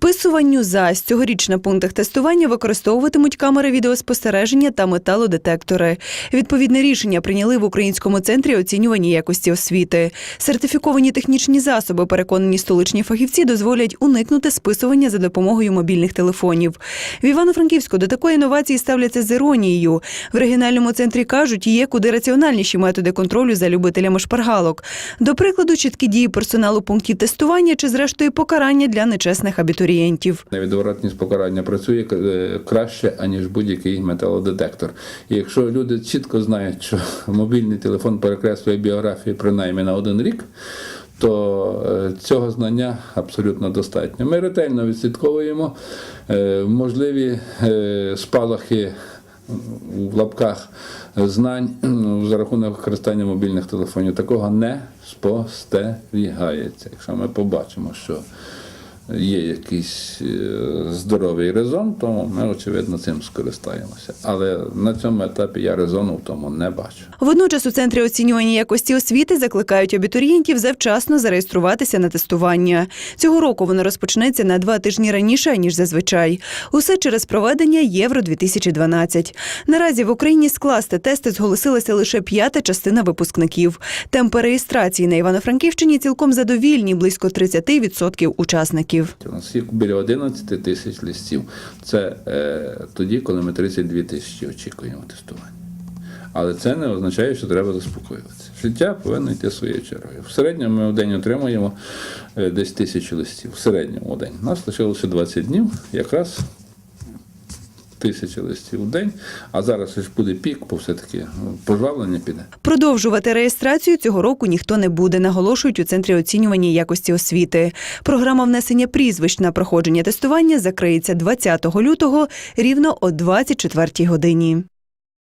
Списуванню ЗАЗ цьогоріч на пунктах тестування використовуватимуть камери відеоспостереження та металодетектори. Відповідне рішення прийняли в Українському центрі оцінювання якості освіти. Сертифіковані технічні засоби, переконані столичні фахівці, дозволять уникнути списування за допомогою мобільних телефонів. В Івано-Франківську до такої інновації ставляться з іронією. В регіональному центрі кажуть, є куди раціональніші методи контролю за любителями шпаргалок. До прикладу, чіткі дії персоналу пунктів тестування чи, зрештою, покарання для нечесних абітурієнтів. Невідворотність покарання працює е, краще, аніж будь-який металодетектор. І якщо люди чітко знають, що мобільний телефон перекреслює біографію принаймні на один рік, то е, цього знання абсолютно достатньо. Ми ретельно відслідковуємо е, можливі спалахи в лапках знань ну, за рахунок використання мобільних телефонів. Такого не спостерігається. Якщо ми побачимо, що є якийсь е, здоровий резон, то ми, очевидно, цим скористаємося. Але на цьому етапі я резону в тому не бачу. Водночас у центрі оцінювання якості освіти закликають абітурієнтів завчасно зареєструватися на тестування. Цього року воно розпочнеться на два тижні раніше ніж зазвичай. Усе через проведення Євро 2012 Наразі в Україні скласти тести зголосилася лише п'ята частина випускників. Темпи реєстрації на Івано-Франківщині цілком задовільні близько 30% учасників. У нас є біля 11 тисяч листів. Це е, тоді, коли ми 32 тисячі очікуємо тестування. Але це не означає, що треба заспокоюватися. Життя повинно йти своєю чергою. В середньому ми в день отримуємо е, десь тисячу листів. В середньому в день. У нас лишилося 20 днів, якраз тисяча листів в день. А зараз ж буде пік, бо все-таки пожавлення пожвавлення піде. Продовжувати реєстрацію цього року ніхто не буде, наголошують у центрі оцінювання якості освіти. Програма внесення прізвищ на проходження тестування закриється 20 лютого рівно о 24 годині.